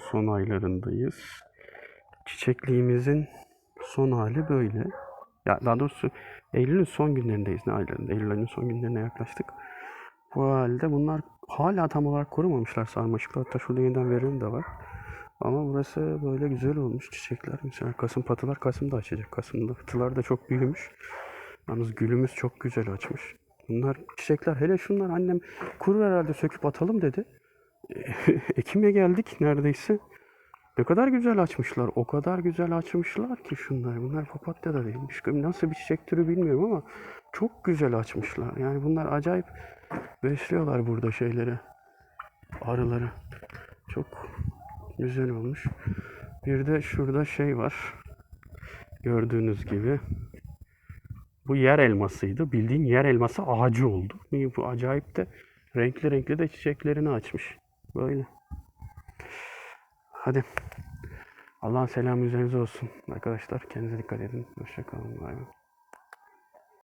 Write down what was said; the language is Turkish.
Son aylarındayız. Çiçekliğimizin son hali böyle. Ya daha doğrusu Eylül'ün son günlerindeyiz. Ne aylarında? Eylül ayının son günlerine yaklaştık. Bu halde bunlar hala tam olarak kurumamışlar sarmaşıklar. Hatta şurada yeniden verim de var. Ama burası böyle güzel olmuş çiçekler. Mesela Kasım patılar Kasım'da açacak. Kasım'da patılar da çok büyümüş. Yalnız gülümüz çok güzel açmış. Bunlar çiçekler hele şunlar annem kurur herhalde söküp atalım dedi. Ekim'e geldik neredeyse. Ne kadar güzel açmışlar. O kadar güzel açmışlar ki şunlar. Bunlar papatya da değilmiş. Nasıl bir çiçek türü bilmiyorum ama çok güzel açmışlar. Yani bunlar acayip besliyorlar burada şeyleri. Arıları. Çok güzel olmuş. Bir de şurada şey var. Gördüğünüz gibi. Bu yer elmasıydı. Bildiğin yer elması ağacı oldu. Bu acayip de renkli renkli de çiçeklerini açmış. Böyle. Hadi. Allah'ın selamı üzerinize olsun. Arkadaşlar kendinize dikkat edin. Hoşçakalın. Bay bay.